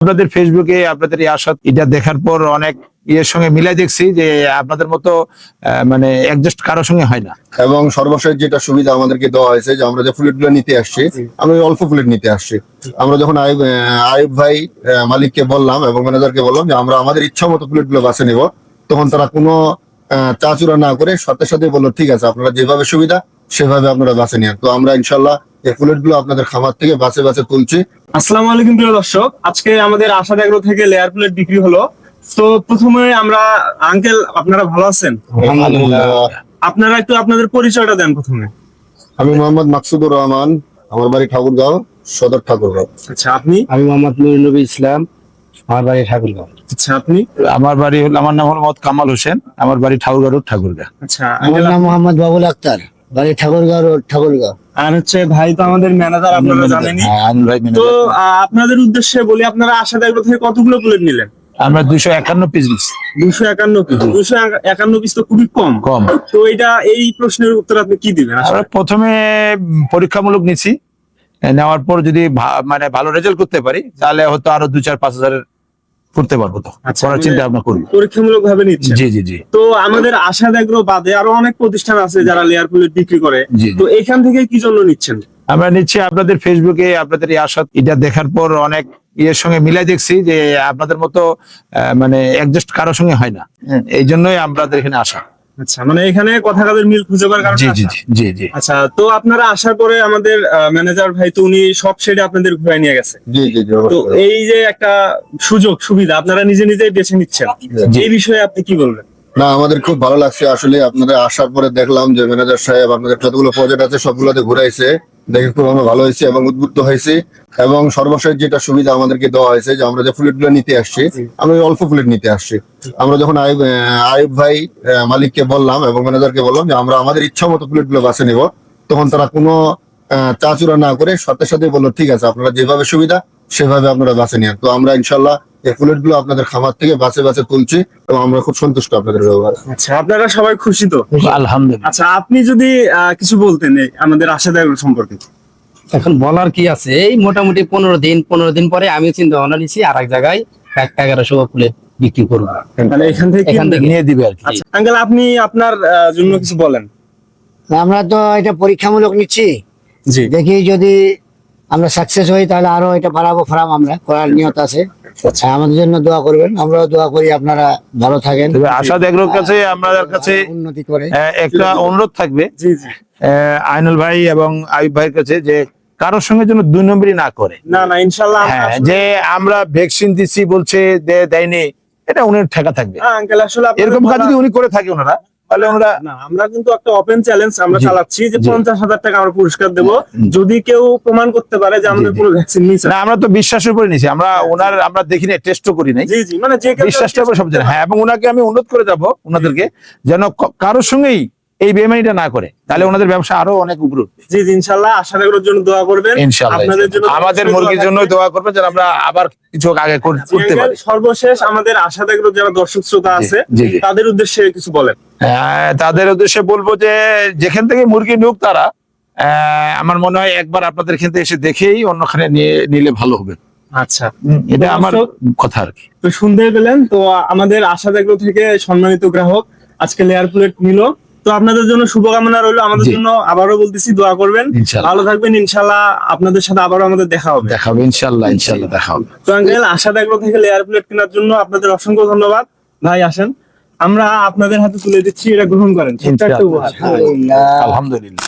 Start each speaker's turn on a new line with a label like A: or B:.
A: আপনাদের ফেসবুকে আপনাদের এই আশা এটা দেখার পর অনেক ইয়ের সঙ্গে মিলাই দেখছি যে আপনাদের মতো মানে অ্যাডজাস্ট কারোর সঙ্গে হয় না।
B: এবং সর্বশেষ যেটা সুবিধা আমাদেরকে দেওয়া হয়েছে যে আমরা যে ফ্লুইডগুলো নিতে আসছি আমরা ওই অল্প ফ্লুইড নিতে আসছি। আমরা যখন আয়ুব ভাই মালিককে বললাম এবং ম্যানেজারকে বললাম যে আমরা আমাদের ইচ্ছা মতো ফ্লুইডগুলো বাছে নিব তখন তারা কোনো আহ, চাচুরা না করে সাথে সাথে বলল ঠিক আছে আপনারা যেভাবে সুবিধা সেভাবে আপনারা বাছে নেন। তো আমরা ইনশাল্লাহ এই গুলো আপনাদের খামার থেকে বাছে বাছে তুলছি।
C: আসসালামু আলাইকুম প্রিয় দর্শক আজকে আমাদের আশা এগ্রো থেকে লেয়ার প্লেট বিক্রি হলো। তো প্রথমে আমরা আঙ্কেল আপনারা ভালো আছেন?
B: আলহামদুলিল্লাহ।
C: আপনারা একটু আপনাদের পরিচয়টা দেন প্রথমে।
B: আমি মোহাম্মদ মাকসুদুর রহমান আমার বাড়ি ঠাকুরগাঁও সদর ঠাকুরগাঁও।
C: আচ্ছা আপনি?
D: আমি মোহাম্মদ নুরুল নবী ইসলাম আমার বাড়ি ঠাকুরগাঁও।
C: আচ্ছা আপনি?
A: আমার বাড়ি হলো আমার নাম হলো মোহাম্মদ কামাল হোসেন আমার বাড়ি ঠাকুরগাঁও রোড ঠাকুরগা
C: আচ্ছা
D: আমার নাম মোহাম্মদ বাবুল আক্তার বাড়ি ঠাকুরগাঁও রোড ঠাকুরগাঁও।
C: আর হচ্ছে ভাই তো আমাদের ম্যানেজার আপনারা জানেনই।
A: হ্যাঁ,
C: তো আপনাদের উদ্দেশ্যে বলি আপনারা আশা এগ্রো থেকে কতগুলো প্লেট নিলেন?
A: আমরা দুইশো একান্ন পিস
C: দুশো একান্ন পিস দুশো একান্ন পিস তো খুবই কম।
A: কম।
C: তো এটা এই প্রশ্নের উত্তর আপনি কি দিবেন?
A: আমরা প্রথমে পরীক্ষামূলক নিছি। নেওয়ার পর যদি মানে ভালো রেজাল্ট করতে পারি তাহলে হয়তো আরও দু চার পাঁচ হাজারের করতে পারব তো।
C: আচ্ছা,
A: করার
C: মানে-
A: চিন্তা ভাবনা করব
C: পরীক্ষামূলক ভাবে নিচ্ছে
A: জি জি জি।
C: তো আমাদের আশা দেখল বাদে আরও অনেক প্রতিষ্ঠান আছে যারা লেয়ার প্লেট বিক্রি করে। তো এখান থেকে কি জন্য নিচ্ছেন?
A: আমরা নিচ্ছি আপনাদের ফেসবুকে আপনাদের এই আশা এটা দেখার পর অনেক ইয়ের সঙ্গে মিলাই দেখছি যে আপনাদের মতো আহ, মানে অ্যাডজাস্ট কারোর সঙ্গে হয় না। এই জন্যই আমাদের এখানে আসা
C: আচ্ছা মানে এখানে কথা কাজের মিল খুঁজে পাওয়ার কারণে
A: জি জি জি জি জি।
C: আচ্ছা তো আপনারা আসার পরে আমাদের ম্যানেজার ভাই তো উনি সব শেডে আপনাদের ঘুরে নিয়ে গেছে।
B: জি জি
C: তো এই যে একটা সুযোগ সুবিধা আপনারা নিজে নিজেই বেছে নিচ্ছেন। এই বিষয়ে আপনি কি বলবেন?
B: না আমাদের খুব ভালো লাগছে। আসলে আপনাদের আসার পরে দেখলাম যে ম্যানেজার সাহেব আপনাদের যতগুলো প্রজেক্ট আছে সবগুলোতে ঘুরাইছে। দেখে খুব আমরা ভালো হয়েছে এবং উদ্বুদ্ধ হয়েছে। এবং সর্বশেষ যেটা সুবিধা আমাদেরকে দেওয়া হয়েছে যে আমরা যে ফ্লুইডগুলো নিতে আসছি আমরা অল্প ফ্লুইড নিতে আসছি। আমরা যখন আয়ুব ভাই মালিককে বললাম এবং ম্যানেজারকে বললাম যে আমরা আমাদের ইচ্ছা মতো ফ্লুইডগুলো বাছে নিব তখন তারা কোনো আহ, চাচুরা না করে সাথে সাথে বলল ঠিক আছে আপনারা যেভাবে সুবিধা সেভাবে আপনারা বাছে নেন তো আমরা ইনশাল্লাহ এই ফ্লুইডগুলো আপনাদের খামার থেকে বাছে বাছে তুলছি এবং আমরা খুব সন্তুষ্ট আপনাদের ব্যবহার।
C: আচ্ছা আপনারা সবাই খুশি তো?
A: আলহামদুলিল্লাহ।
C: আচ্ছা আপনি যদি আহ, কিছু বলতেন আমাদের আশা সম্পর্কে।
D: এখন বলার কি আছে? এই মোটামুটি পনেরো দিন পনেরো দিন পরে আমি চিন্তা ভাবনা নিচ্ছি আর এক জায়গায় এক এগারোশো প্লেট বিক্রি করব।
C: মানে এখান থেকে
D: এখান থেকে
A: নিয়ে দিবে আর কি।
C: আচ্ছা আঙ্কেল আপনি আপনার আহ, জন্য কিছু বলেন।
E: আমরা তো এটা পরীক্ষামূলক নিচ্ছি।
C: জি।
E: দেখি যদি আমরা সাকসেস হই তাহলে আরও এটা বাড়াবো ফার্ম আমরা করার নিয়ত আছে। হ্যাঁ, আমাদের জন্য দোয়া করবেন আমরাও দোয়া করি আপনারা ভালো থাকেন।
A: আশা দেখলোর কাছে আমাদের কাছে
E: উন্নতি করে।
A: একটা অনুরোধ থাকবে। আইনুল ভাই এবং আইব ভাইয়ের কাছে যে কারোর সঙ্গে যেন দুই নম্বরই না করে।
C: না না ইনশাল্লাহ
A: হ্যাঁ যে আমরা ভ্যাকসিন দিচ্ছি বলছে দেয়নি এটা উনি ঠেকা থাকবে।
C: হ্যাঁ,
A: এরকম কাজ যদি উনি করে থাকে ওনারা তাহলে
C: আমরা আমরা কিন্তু একটা ওপেন চ্যালেঞ্জ আমরা চালাচ্ছি যে পঞ্চাশ হাজার টাকা আমরা পুরস্কার দেব। যদি কেউ প্রমাণ করতে পারে যে আমাদের
A: জি।
C: ভ্যাকসিন নিয়েছে।
A: না আমরা তো বিশ্বাসের উপরে নিছি আমরা ওনার আমরা দেখি না টেস্টও করি নাই।
C: মানে যে
A: বিশ্বাসটা উপরে সব হ্যাঁ এবং ওনাকে আমি অনুরোধ করে যাব ওনাদেরকে যেন কারোর সঙ্গেই এই বেমানিটা না করে তাহলে ওনাদের ব্যবসা আরও অনেক উপরে
C: জি জি আশা রাখার জন্য দোয়া করবেন। আপনাদের জন্য
A: আমাদের মুরগির জন্য দোয়া করবেন যেন আমরা আবার কিছু আগে করতে পারি।
C: সর্বশেষ আমাদের আশা দেখল যারা দর্শক শ্রোতা আছে। তাদের উদ্দেশ্যে কিছু বলেন।
A: হ্যাঁ, তাদের উদ্দেশ্যে বলব যে যেখান থেকে মুরগি নিয়োগ তারা আহ, আমার মনে হয় একবার আপনাদের এখান থেকে এসে দেখেই অন্যখানে নিয়ে নিলে ভালো হবে।
C: আচ্ছা।
A: এটা আমার কথা আর কি।
C: তো শুনতে পেলেন তো আমাদের আশা দেখল থেকে সম্মানিত গ্রাহক আজকে লেয়ার প্লেট নিল। তো আপনাদের জন্য শুভকামনা রইল। আমাদের জন্য আবারও বলতেছি দোয়া করবেন। ভালো থাকবেন ইনশাল্লাহ আপনাদের সাথে আবারও আমাদের দেখা হবে।
A: দেখা হবে ইনশাল্লাহ ইনশাল্লাহ দেখা হবে।
C: তো আঙ্কেল আশা দেখল থেকে লেয়ার প্লেট কেনার জন্য আপনাদের অসংখ্য ধন্যবাদ। ভাই আসেন। আমরা আপনাদের হাতে তুলে দিচ্ছি এটা গ্রহণ করেন।
A: আলহামদুলিল্লাহ।